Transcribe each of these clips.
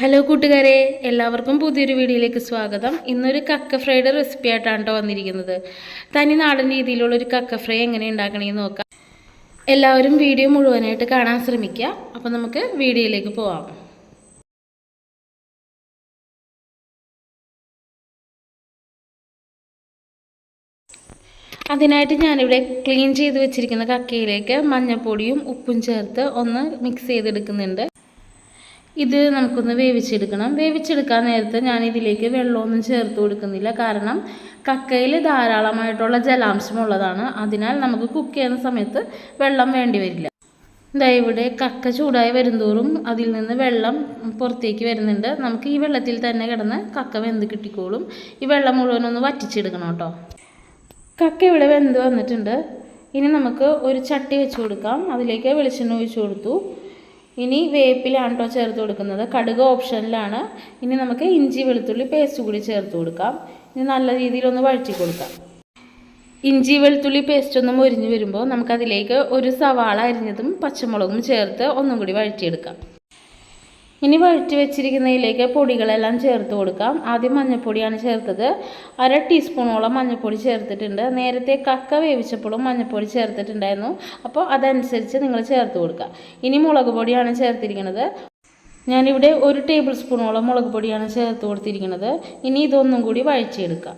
Hello കൂട്ടുകാരെ. എല്ലാവർക്കും പുതിയൊരു വീഡിയോയിലേക്ക് സ്വാഗതം. ഇന്നൊരു കക്ക ഫ്രൈയുടെ റെസിപ്പി ആയിട്ടാണ് കേട്ടോ വന്നിരിക്കുന്നത്. തനി നാടൻ രീതിയിലുള്ള ഒരു കക്ക ഫ്രൈ എങ്ങനെ ഉണ്ടാക്കണമെന്ന് നോക്കാം. എല്ലാവരും വീഡിയോ മുഴുവനായിട്ട് കാണാൻ ശ്രമിക്കുക. അപ്പോൾ നമുക്ക് വീഡിയോയിലേക്ക് പോവാം. അതിനായിട്ട് ഞാനിവിടെ ക്ലീൻ ചെയ്ത് വെച്ചിരിക്കുന്ന കക്കയിലേക്ക് മഞ്ഞൾപ്പൊടിയും ഉപ്പും ചേർത്ത് ഒന്ന് മിക്സ് ചെയ്തെടുക്കുന്നുണ്ട്. ഇത് നമുക്കൊന്ന് വേവിച്ചെടുക്കണം. വേവിച്ചെടുക്കാൻ നേരത്തെ ഞാൻ ഇതിലേക്ക് വെള്ളമൊന്നും ചേർത്ത് കൊടുക്കുന്നില്ല. കാരണം കക്കയിൽ ധാരാളമായിട്ടുള്ള ജലാംശം ഉള്ളതാണ് അതിനാൽ നമുക്ക് കുക്ക് ചെയ്യുന്ന സമയത്ത് വെള്ളം വേണ്ടി വരില്ല. ഇതാ ഇവിടെ കക്ക ചൂടായി വരുന്തോറും അതിൽ നിന്ന് വെള്ളം പുറത്തേക്ക് വരുന്നുണ്ട്. നമുക്ക് ഈ വെള്ളത്തിൽ തന്നെ കിടന്ന് കക്ക വെന്ത് കിട്ടിക്കോളും. ഈ വെള്ളം മുഴുവനൊന്ന് വറ്റിച്ചെടുക്കണം കേട്ടോ. കക്ക ഇവിടെ വെന്ത് വന്നിട്ടുണ്ട്. ഇനി നമുക്ക് ഒരു ചട്ടി വെച്ച് കൊടുക്കാം. അതിലേക്ക് വെളിച്ചെണ്ണ ഒഴിച്ചു കൊടുത്തു. ഇനി വേപ്പിലാണ് ചേർത്ത് കൊടുക്കുന്നത്. കടുക് ഓപ്ഷനിലാണ്. ഇനി നമുക്ക് ഇഞ്ചി വെളുത്തുള്ളി പേസ്റ്റ് കൂടി ചേർത്ത് കൊടുക്കാം. ഇനി നല്ല രീതിയിലൊന്ന് വഴറ്റി കൊടുക്കാം. ഇഞ്ചി വെളുത്തുള്ളി പേസ്റ്റ് ഒന്ന് മുരിഞ്ഞ് വരുമ്പോൾ നമുക്കതിലേക്ക് ഒരു സവാള അരിഞ്ഞതും പച്ചമുളകും ചേർത്ത് ഒന്നും കൂടി വഴറ്റിയെടുക്കാം. ഇനി വഴറ്റി വെച്ചിരിക്കുന്നതിലേക്ക് പൊടികളെല്ലാം ചേർത്ത് കൊടുക്കാം. ആദ്യം മഞ്ഞൾപ്പൊടിയാണ് ചേർത്തത്. അര ടീസ്പൂണോളം മഞ്ഞൾപ്പൊടി ചേർത്തിട്ടുണ്ട്. നേരത്തെ കക്ക വേവിച്ചപ്പോഴും മഞ്ഞൾപ്പൊടി ചേർത്തിട്ടുണ്ടായിരുന്നു. അപ്പോൾ അതനുസരിച്ച് നിങ്ങൾ ചേർത്ത് കൊടുക്കുക. ഇനി മുളക് പൊടിയാണ് ചേർത്തിരിക്കുന്നത്. ഞാനിവിടെ ഒരു ടേബിൾ സ്പൂണോളം മുളക് പൊടിയാണ് ചേർത്ത് കൊടുത്തിരിക്കുന്നത്. ഇനി ഇതൊന്നും കൂടി വഴറ്റിയെടുക്കുക.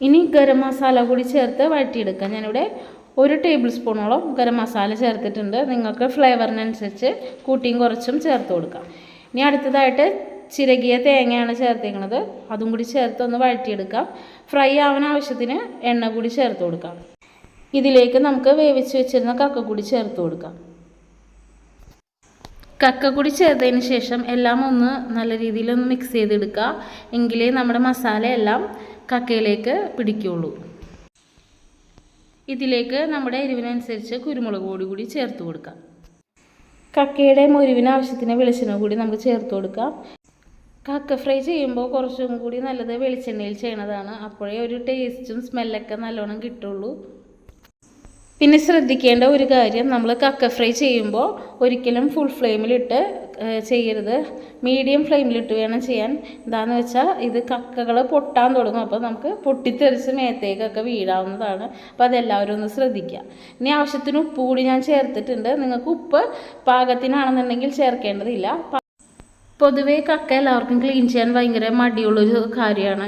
ഇനി ഗരം മസാല കൂടി ചേർത്ത് വഴറ്റിയെടുക്കുക. ഞാനിവിടെ ഒരു ടേബിൾ സ്പൂണോളം ഗരം മസാല ചേർത്തിട്ടുണ്ട്. നിങ്ങൾക്ക് ഫ്ലേവറിനനുസരിച്ച് കൂട്ടിയും കുറച്ചും ചേർത്ത് കൊടുക്കാം. ഇനി അടുത്തതായിട്ട് ചിരകിയ തേങ്ങയാണ് ചേർത്തേക്കുന്നത് അതും കൂടി ചേർത്ത് ഒന്ന് വഴറ്റിയെടുക്കാം. ഫ്രൈ ആവാൻ ആവശ്യത്തിന് എണ്ണ കൂടി ചേർത്ത് കൊടുക്കാം. ഇതിലേക്ക് നമുക്ക് വേവിച്ച് വെച്ചിരുന്ന കക്ക കൂടി ചേർത്ത് കൊടുക്കാം. കക്ക കൂടി ചേർത്തതിന് ശേഷം എല്ലാം ഒന്ന് നല്ല രീതിയിൽ ഒന്ന് മിക്സ് ചെയ്തെടുക്കുക എങ്കിലേ നമ്മുടെ മസാല എല്ലാം കക്കയിലേക്ക് പിടിക്കുള്ളൂ. ഇതിലേക്ക് നമ്മുടെ എരിവിനനുസരിച്ച് കുരുമുളക് പൊടി കൂടി ചേർത്ത് കൊടുക്കാം. കക്കയുടെ മുരിവിന് ആവശ്യത്തിന് വെളിച്ചെണ്ണ കൂടി നമുക്ക് ചേർത്ത് കൊടുക്കാം. കക്ക ഫ്രൈ ചെയ്യുമ്പോൾ കുറച്ചും കൂടി നല്ലത് വെളിച്ചെണ്ണയിൽ ചെയ്യണതാണ്. അപ്പോഴേ ഒരു ടേസ്റ്റും സ്മെല്ലൊക്കെ നല്ലോണം കിട്ടുള്ളൂ. പിന്നെ ശ്രദ്ധിക്കേണ്ട ഒരു കാര്യം നമ്മൾ കക്ക ഫ്രൈ ചെയ്യുമ്പോൾ ഒരിക്കലും ഫുൾ ഫ്ലെയിമിലിട്ട് ചെയ്യരുത്. മീഡിയം ഫ്ലെയിമിലിട്ട് വേണം ചെയ്യാൻ. എന്താണെന്ന് വെച്ചാൽ ഇത് കക്കകൾ പൊട്ടാൻ തുടങ്ങും. അപ്പോൾ നമുക്ക് പൊട്ടിത്തെറിച്ച് മേത്തേക്കൊക്കെ വീഴാവുന്നതാണ്. അപ്പോൾ അതെല്ലാവരും ഒന്ന് ശ്രദ്ധിക്കുക ഇനി ആവശ്യത്തിന് ഉപ്പ് കൂടി ഞാൻ ചേർത്തിട്ടുണ്ട്. നിങ്ങൾക്ക് ഉപ്പ് പാകത്തിനാണെന്നുണ്ടെങ്കിൽ ചേർക്കേണ്ടതില്ല. പൊതുവേ കക്ക എല്ലാവർക്കും ക്ലീൻ ചെയ്യാൻ ഭയങ്കര മടിയുള്ളൊരു കാര്യമാണ്.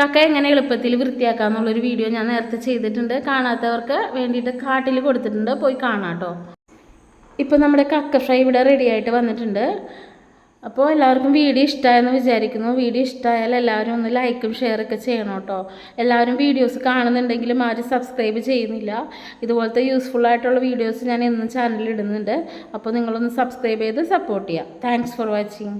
കക്ക എങ്ങനെ എളുപ്പത്തിൽ വൃത്തിയാക്കാമെന്നുള്ളൊരു വീഡിയോ ഞാൻ നേരത്തെ ചെയ്തിട്ടുണ്ട്. കാണാത്തവർക്ക് വേണ്ടിയിട്ട് കാട്ടിൽ കൊടുത്തിട്ടുണ്ട്. പോയി കാണാം കേട്ടോ ഇപ്പോൾ നമ്മുടെ കക്ക ഫ്രൈ ഇവിടെ റെഡി ആയിട്ട് വന്നിട്ടുണ്ട്. അപ്പോൾ എല്ലാവർക്കും വീഡിയോ ഇഷ്ടമായെന്ന് വിചാരിക്കുന്നു. വീഡിയോ ഇഷ്ടമായാൽ എല്ലാവരും ഒന്ന് ലൈക്കും ഷെയറൊക്കെ ചെയ്യണം കേട്ടോ. എല്ലാവരും വീഡിയോസ് കാണുന്നുണ്ടെങ്കിലും ആരും സബ്സ്ക്രൈബ് ചെയ്യുന്നില്ല. ഇതുപോലത്തെ യൂസ്ഫുൾ ആയിട്ടുള്ള വീഡിയോസ് ഞാൻ എന്നും ചാനലിൽ ഇടുന്നുണ്ട്. അപ്പോൾ നിങ്ങളൊന്ന് സബ്സ്ക്രൈബ് ചെയ്ത് സപ്പോർട്ട് ചെയ്യുക താങ്ക്സ് ഫോർ വാച്ചിങ്